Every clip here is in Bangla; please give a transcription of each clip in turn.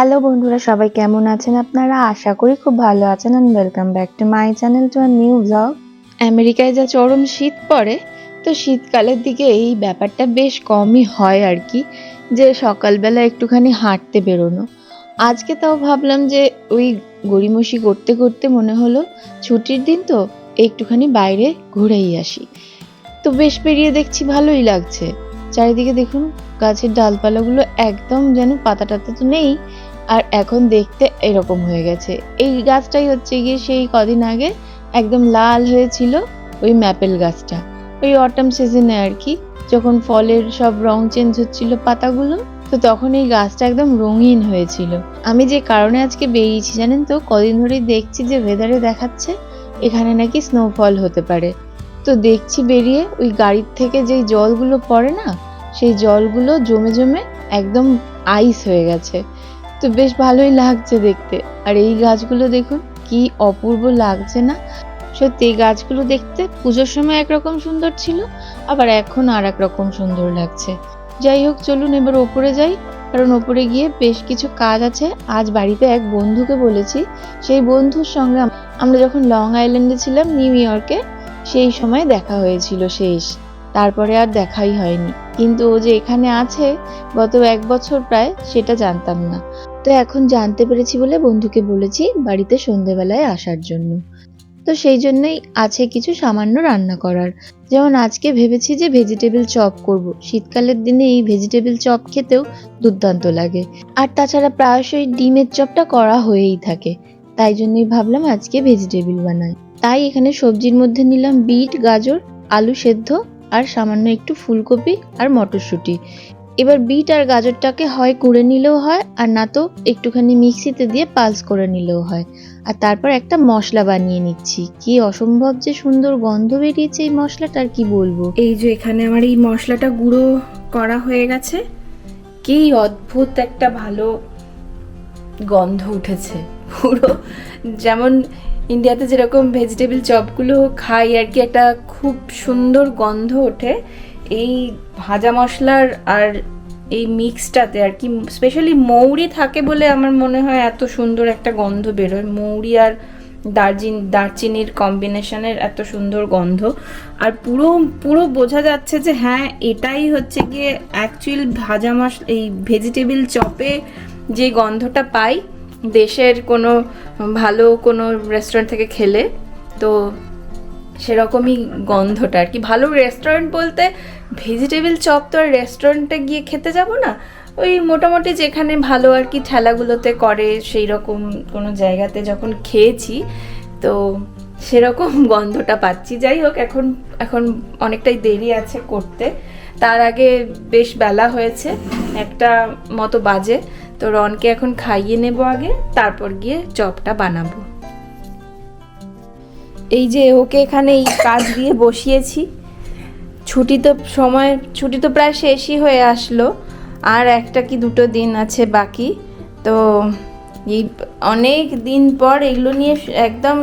হ্যালো বন্ধুরা, সবাই কেমন আছেন আপনারা? আশা করি খুব ভালো আছেন and welcome back to my channel to our new vlog আমেরিকায় যা চরম শীত পড়ে, তো শীতকালের দিকে এই ব্যাপারটা বেশ কমই হয় আর কি, যে সকালবেলা একটুখানি হাঁটতে বেরোনো। আজকে তাও ভাবলাম যে ওই গড়িমসি করতে করতে মনে হলো, ছুটির দিন তো একটুখানি বাইরে ঘুরেই আসি। তো বেশ পেরিয়ে দেখছি ভালোই লাগছে। চারিদিকে দেখুন, গাছের ডালপালাগুলো একদম যেন পাতা টাতা তো নেই, আর এখন দেখতে এরকম হয়ে গেছে। এই গাছটাই হচ্ছে গিয়ে সেই কদিন আগে একদম লাল হয়েছিল ওই ম্যাপেল গাছটা। ওই অটাম সিজনে আর কি, যখন ফলের সব রং চেঞ্জ হচ্ছিল পাতাগুলো, তো তখন এই গাছটা একদম রঙিন হয়েছিল। আমি যে কারণে আজকে বেরিয়েছি জানেন তো, কদিন ধরেই দেখছি যে ওয়েদারে দেখাচ্ছে, এখানে নাকি স্নোফল হতে পারে। তো দেখছি বেরিয়ে ওই গাড়ির থেকে যেই জলগুলো পড়ে না, সেই জলগুলো জমে জমে একদম আইস হয়ে গেছে। তো বেশ ভালোই লাগছে দেখতে। আর এই গাছগুলো দেখুন, কি অপূর্ব লাগছে না। সত্যি এই গাছগুলো দেখতে পুজোর সময় একরকম সুন্দর ছিল, আবার এখন আর এক রকম সুন্দর লাগছে। যাই হোক, চলুন এবার ওপরে যাই, কারণ ওপরে গিয়ে বেশ কিছু কাজ আছে। আজ বাড়িতে এক বন্ধুকে বলেছি, সেই বন্ধুর সঙ্গে আমরা যখন লং আইল্যান্ডে ছিলাম, নিউ ইয়র্কে সেই সময় দেখা হয়েছিল শেষ। তারপরে আর দেখাই হয়নি। কিন্তু ও যে এখানে আছে, গত এক বছর প্রায় সেটা জানতাম না। তো এখন জানতে পেরেছি বলে বন্ধুকে বলেছি বাড়িতে সন্ধেবেলায় আসার জন্য। তো সেই জন্যই আছে কিছু সামান্য রান্না করার। যেমন আজকে ভেবেছি যে ভেজিটেবল চপ করব। শীতকালের দিনে এই ভেজিটেবল চপ খেতেও দুর্দান্ত লাগে। আর তাছাড়া প্রায়শই ডিমের চপটা করা হয়েই থাকে। তাই জন্যই ভাবলাম আজকে ভেজিটেবল বানাই। তাই এখানে সবজির মধ্যে নিলাম বিট, গাজর, আলু সেদ্ধ আর সামান্য একটু ফুলকপি আর মটরশুঁটি। এবার বিট আর গাজরটাকে হয় কুড়ে নিলেও হয় আর না তো একটুখানি মিক্সিতে দিয়ে পালস করে নিলেও হয়। আর তারপর একটা মশলা বানিয়ে নিচ্ছি। কি অসম্ভব যে সুন্দর গন্ধ বেরিয়েছে এই মশলাটার, কি বলব? এই যে এখানে আমার এই মশলাটা গুঁড়ো করা হয়ে গেছে। কি অদ্ভুত একটা ভালো গন্ধ উঠেছে। পুরো যেমন ইন্ডিয়াতে যেরকম ভেজিটেবল চপগুলো খাই আর কি, একটা খুব সুন্দর গন্ধ ওঠে। এই ভাজা মশলার আর এই মিক্সটাতে আর কি স্পেশালি মৌরি থাকে বলে আমার মনে হয় এত সুন্দর একটা গন্ধ বেরোয়। মৌরি আর দার্জিন, দারচিনির কম্বিনেশনের এত সুন্দর গন্ধ। আর পুরো পুরো বোঝা যাচ্ছে যে হ্যাঁ এটাই হচ্ছে গিয়ে অ্যাকচুয়াল ভাজা মাস এই ভেজিটেবল চপে যে গন্ধটা পাই দেশের কোনো ভালো কোনো রেস্টুরেন্ট থেকে খেলে, তো সেরকমই গন্ধটা আর কি। ভালো রেস্টুরেন্ট বলতে ভেজিটেবল চপ তো আর রেস্টুরেন্টে গিয়ে খেতে যাব না। ওই মোটামুটি যেখানে ভালো আর কি ঠেলাগুলোতে করে সেই রকম কোনো জায়গাতে যখন খেয়েছি, তো সেরকম গন্ধটা পাচ্ছি। যাই হোক, এখন এখন অনেকটাই দেরি আছে করতে। তার আগে বেশ বেলা হয়েছে, একটা মতো বাজে। তো রনকে এখন খাইয়ে নেব আগে, তারপর গিয়ে চপটা বানাবো। এই যে ওকে এখানে এই কাজ দিয়ে বসিয়েছি। ছুটি তো সময়, ছুটি তো প্রায় শেষই হয়ে আসলো। আর একটা কি দুটো দিন আছে বাকি। তো এই অনেক দিন পর এগুলো নিয়ে একদম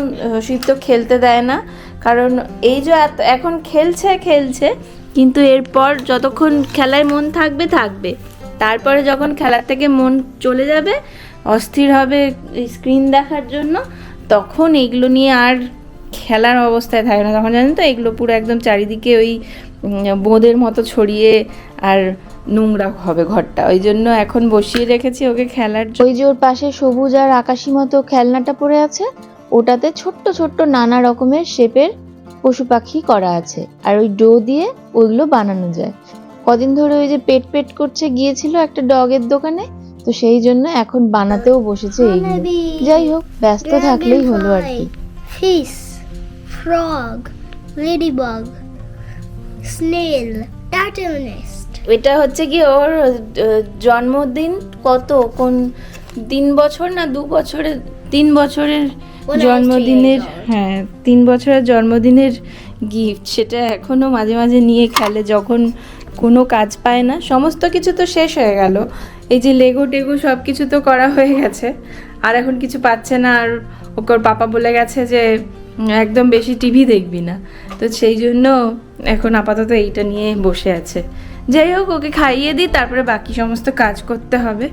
শীত তো খেলতে দেয় না। কারণ এই যে এখন খেলছে খেলছে, কিন্তু এরপর যতক্ষণ খেলায় মন থাকবে থাকবে। তারপরে যখন খেলার থেকে মন চলে যাবে, অস্থির হবে স্ক্রিন দেখার জন্য, তখন এগুলো নিয়ে আর খেলার অবস্থায় থাকে না। তখন জানেন তো, এগুলো পুরো একদম চারিদিকে ওই বোঁদের মতো ছড়িয়ে আর নোংরা হবে ঘরটা। ওই জন্য এখন বসিয়ে রেখেছি ওকে খেলার ওই যে ওর পাশে সবুজ আর আকাশি মতো খেলনাটা পড়ে আছে, ওটাতে ছোট্ট ছোট্ট নানা রকমের শেপের পশু পাখি করা আছে। আর ওই ডো দিয়ে ওইগুলো বানানো যায়। কদিন ধরে ওই যে পেট পেট করছে গিয়েছিল একটা ডগের দোকানে তো সেই জন্য এখন বানাতেও বসেছে এইগুলো যাই হোক ব্যস্ত থাকলেই হলো আর কি frog, ladybug, snail, turtle nest. এটা হচ্ছে কি ওর জন্মদিন কত কোন তিন বছর না দু বছরের তিন বছরের জন্মদিনের. হ্যাঁ তিন বছরের জন্মদিনের গিফট সেটা এখনও মাঝে মাঝে নিয়ে খেলে যখন কোনো কাজ পায় না। সমস্ত কিছু তো শেষ হয়ে গেল। এই যে লেগো টেগো সব কিছু তো করা হয়ে গেছে। আর এখন কিছু পাচ্ছে না। আর ওকর পাপা বলে গেছে যে একদম বেশি টিভি দেখবি না। তো সেই জন্য এখন আপাতত এইটা নিয়ে বসে আছে। যাই হোক, ওকে খাইয়ে দিই, তারপরে বাকি সমস্ত কাজ করতে হবে।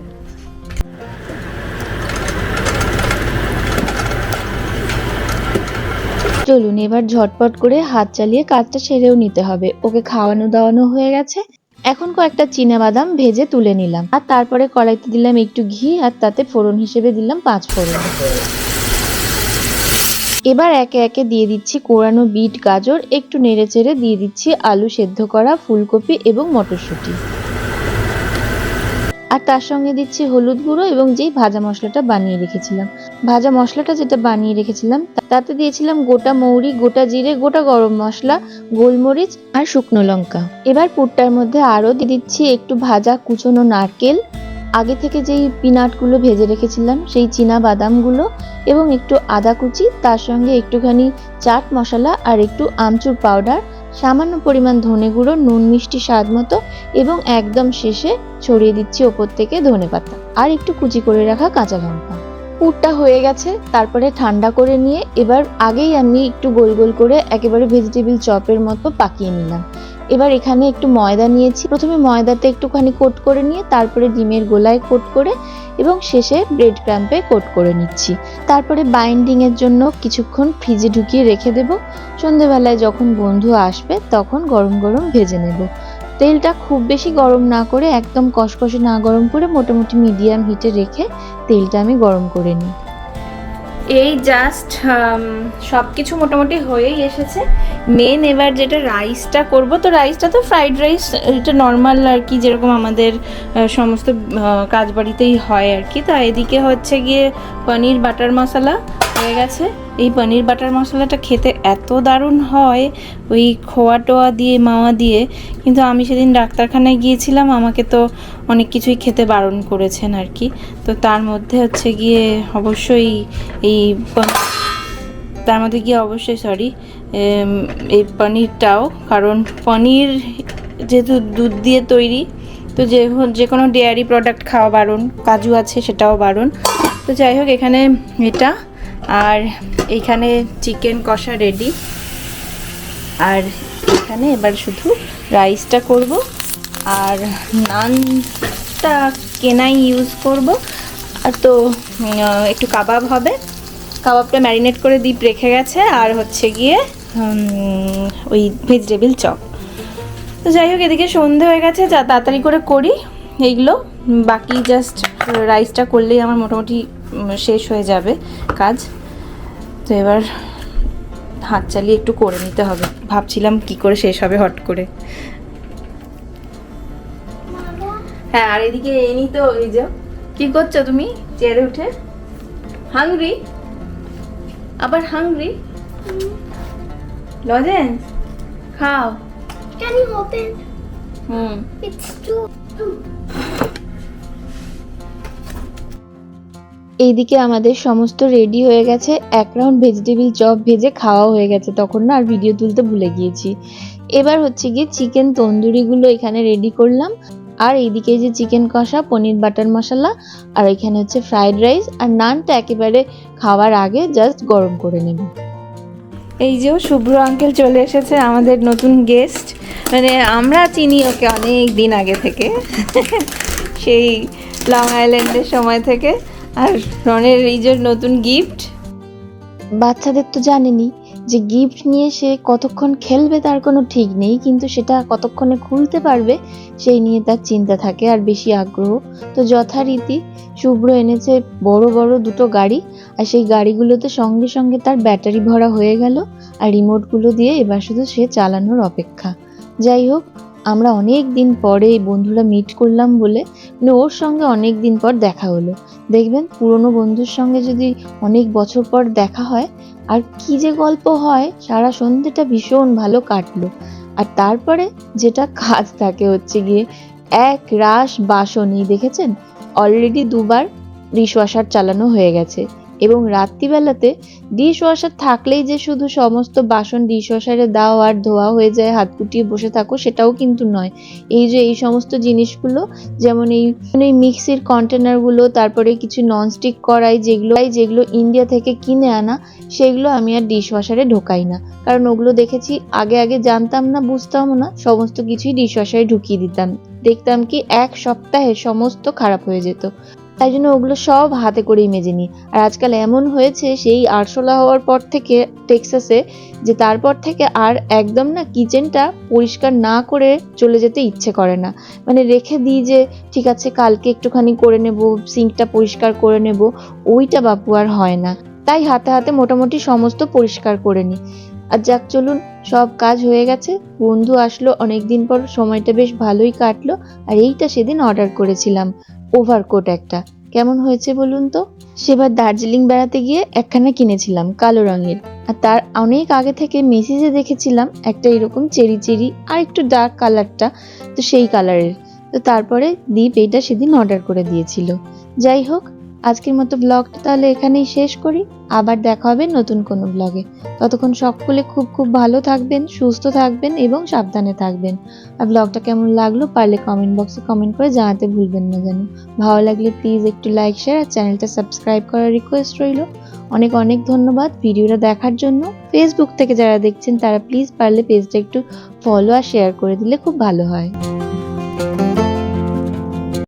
চলুন, এবার ঝটপট করে হাত চালিয়ে কাজটা সেরেও নিতে হবে। ওকে খাওয়ানো দাওয়ানো হয়ে গেছে। এখন কয়েকটা বাদাম ভেজে তুলে নিলাম। আর তারপরে কড়াইতে দিলাম একটু ঘি, আর তাতে ফোড়ন হিসেবে দিলাম পাঁচ ফোড়ন। এবার একে একে দিয়ে দিচ্ছি কোরানো বিট গাজর, একটু নেড়ে চেড়ে দিয়ে দিচ্ছি আলু সেদ্ধ করা ফুলকপি এবং মটরশুঁটি। আর তার সঙ্গে দিচ্ছি হলুদ গুঁড়ো এবং যেই ভাজা মশলাটা বানিয়ে রেখেছিলাম। ভাজা মশলাটা যেটা বানিয়ে রেখেছিলাম, তাতে দিয়েছিলাম গোটা মৌরি, গোটা জিরে, গোটা গরম মশলা, গোলমরিচ আর শুকনো লঙ্কা। এবার পুরটার মধ্যে আরও দিয়ে দিচ্ছি একটু ভাজা কুচনো নারকেল। আগে থেকে যেই পিনাটগুলো ভেজে রেখেছিলাম, সেই চীনা বাদামগুলো এবং একটু আদা কুচি, তার সঙ্গে একটুখানি চাট মশলা আর একটু আমচুর পাউডার সামান্য পরিমাণ ধনে গুঁড়ো, নুন, মিষ্টি স্বাদ মতো এবং একদম শেষে ছড়িয়ে দিচ্ছি ওপর থেকে ধনে পাতা। আর একটু কুচি করে রাখা কাঁচা লঙ্কা। পুরটা হয়ে গেছে, তারপরে ঠান্ডা করে নিয়ে এবার আগেই আমি একটু গোল গোল করে একেবারে ভেজিটেবিল চপের মতো পাকিয়ে নিলাম। এবার এখানে একটু ময়দা নিয়েছি। প্রথমে ময়দাতে একটুখানি কোট করে নিয়ে, তারপরে ডিমের গোলায় কোট করে এবং শেষে ব্রেড ক্রাম্পে কোট করে নিচ্ছি। তারপরে বাইন্ডিং এর জন্য কিছুক্ষণ ফ্রিজে ঢুকিয়ে রেখে দেব। সন্ধেবেলায় যখন বন্ধু আসবে, তখন গরম গরম ভেজে নেব। তেলটা খুব বেশি গরম না করে, একদম কষকষে না গরম করে, মোটামুটি মিডিয়াম হিটে রেখে তেলটা আমি গরম করে নিই। এই জাস্ট সব কিছু মোটামুটি হয়েই এসেছে। মেন এবার যেটা রাইসটা করব, তো রাইসটা তো ফ্রাইড রাইস এটা নর্মাল আর কি, যেরকম আমাদের সমস্ত কাজবাড়িতেই কাজ বাড়িতেই হয় আর কি। তা এদিকে হচ্ছে গিয়ে পনির বাটার মশলা হয়ে গেছে। এই পনির বাটার মশলাটা খেতে এত দারুণ হয়, ওই খোয়া টোয়া দিয়ে, মাওয়া দিয়ে। কিন্তু আমি সেদিন ডাক্তারখানায় গিয়েছিলাম, আমাকে তো অনেক কিছুই খেতে বারণ করেছেন আর কি। তো তার মধ্যে হচ্ছে গিয়ে অবশ্যই এই তার মধ্যে গিয়ে অবশ্যই সরি এই পনিরটাও। কারণ পনির যেহেতু দুধ দিয়ে তৈরি, তো যে যে কোনো ডেয়ারি প্রোডাক্ট খাওয়া বারণ, কাজু আছে সেটাও বারণ। তো যাই হোক, এখানে এটা আর এইখানে চিকেন কষা রেডি আর এখানে এবার শুধু রাইসটা করব। আর নানটা কেনাই ইউজ করব। আর তো একটু কাবাব হবে। কাবাবটা ম্যারিনেট করে ডিপ রেখে গেছে। আর হচ্ছে গিয়ে ওই ভেজিটেবিল চপ তো যাই হোক, এদিকে সন্ধে হয়ে গেছে। যা তাড়াতাড়ি করে করি। এইগুলো বাকি জাস্ট রাইসটা করলেই আমার মোটামুটি শেষ হয়ে যাবে কাজ। তো এবার হাত চালিয়ে একটু করে নিতে হবে। ভাবছিলাম কি করে শেষ হবে হট করে। হ্যাঁ আর এদিকে এনি তো এই যে। কি করছ তুমি? চেয়ারে উঠে? হাংরি আবার হাংরি লজেন্স খাও। Can you open? Hmm. It's too. এইদিকে আমাদের সমস্ত রেডি হয়ে গেছে। এক রাউন্ড ভেজিটেবিল চপ ভেজে খাওয়া হয়ে গেছে। তখন না আর ভিডিও তুলতে ভুলে গিয়েছি। এবার হচ্ছে গিয়ে চিকেন তন্দুরিগুলো এখানে রেডি করলাম। আর এইদিকে যে চিকেন কষা, পনির বাটার মশলা, আর এখানে হচ্ছে ফ্রাইড রাইস আর নানটা একেবারে খাওয়ার আগে জাস্ট গরম করে নেব। এই যে শুভ্র আঙ্কেল চলে এসেছে, আমাদের নতুন গেস্ট মানে আমরা চিনি ওকে অনেক দিন আগে থেকে। সেই লং আইল্যান্ডের সময় থেকে। আর রনের এই যে নতুন গিফট বাচ্চাদের তো জানেনি যে গিফট নিয়ে সে কতক্ষণ খেলবে তার কোনো ঠিক নেই, কিন্তু সেটা কতক্ষণে খুলতে পারবে সেই নিয়ে তার চিন্তা থাকে আর বেশি আগ্রহ। তো যথারীতি শুভ্র এনেছে বড় বড় দুটো গাড়ি আর সেই গাড়িগুলোতে সঙ্গে সঙ্গে তার ব্যাটারি ভরা হয়ে গেল আর রিমোটগুলো দিয়ে এবার শুধু সে চালানোর অপেক্ষা। যাই হোক আমরা অনেক দিন পরে বন্ধুরা মিট করলাম বলে মানে ওর সঙ্গে অনেক দিন পর দেখা হলো। দেখবেন পুরনো বন্ধুর সঙ্গে যদি অনেক বছর পর দেখা হয়, আর কি যে গল্প হয়, সারা সন্ধ্যেটা ভীষণ ভালো কাটলো। আর তারপরে যেটা কাজ থাকে হচ্ছে গিয়ে এক রাশ বাসনই, দেখেছেন? অলরেডি দুবার ডিশ ওয়াশার চালানো হয়ে গেছে। এবং রাত্রিবেলাতে ডিশ ওয়াশার থাকলেই যে শুধু সমস্ত বাসন ডিশ ওয়াশারে দাও আর ধোয়া হয়ে যায়, হাত কুটিয়ে বসে থাকো, সেটাও কিন্তু নয়। এই যে এই সমস্ত জিনিসগুলো, যেমন এই এই মিক্সির কন্টেনারগুলো, তারপরে কিছু ননস্টিক কড়াই যেগুলো যেগুলো ইন্ডিয়া থেকে কিনে আনা, সেগুলো আমি আর ডিশ ওয়াশারে ঢোকাই না। কারণ ওগুলো দেখেছি, আগে আগে জানতাম না, বুঝতাম না, সমস্ত কিছুই ডিশ ওয়াশারে ঢুকিয়ে দিতাম। দেখতাম কি এক সপ্তাহে সমস্ত খারাপ হয়ে যেত। তাই জন্য ওগুলো সব হাতে করেই মেজে নিই। আর আজকাল এমন হয়েছে, সেই আরশোলা হওয়ার পর থেকে টেক্সাসে যে তারপর থেকে আর একদম না কিচেনটা পরিষ্কার না করে চলে যেতে ইচ্ছে করে না। মানে রেখে দিই যে, ঠিক আছে, কালকে একটুখানি করে নেব, সিঙ্কটা পরিষ্কার করে নেব। ওইটা বাপু আর হয় না। তাই হাতে হাতে মোটামুটি সমস্ত পরিষ্কার করে নিই। আর যাক, চলুন, সব কাজ হয়ে গেছে। বন্ধু আসলো অনেক দিন পর সময়টা বেশ ভালোই কাটলো। আর এইটা সেদিন অর্ডার করেছিলাম। ওভারকোট একটা। কেমন হয়েছে বলুন তো? সেবার দার্জিলিং বেড়াতে গিয়ে একখানা কিনেছিলাম কালো রঙের। আর তার অনেক আগে থেকে মেসেজে দেখেছিলাম একটা এরকম চেরি চেরি আর একটু ডার্ক কালারটা তো সেই কালারের তো তারপরে দীপ এটা সেদিন অর্ডার করে দিয়েছিল। যাই হোক আজকের মতো ব্লগটা তাহলে এখানেই শেষ করি। আবার দেখা হবে নতুন কোনো ব্লগে ততক্ষণ সকলে খুব খুব ভালো থাকবেন, সুস্থ থাকবেন এবং সাবধানে থাকবেন। আর ব্লগটা কেমন লাগল পারলে কমেন্ট বক্সে কমেন্ট করে জানাতে ভুলবেন না যেন। ভালো লাগলে প্লিজ একটু লাইক শেয়ার আর চ্যানেলটা সাবস্ক্রাইব করার রিকোয়েস্ট রইল। অনেক অনেক ধন্যবাদ ভিডিওটা দেখার জন্য। ফেসবুক থেকে যারা দেখছেন তারা প্লিজ পারলে পেজটা একটু ফলো আর শেয়ার করে দিলে খুব ভালো হয়।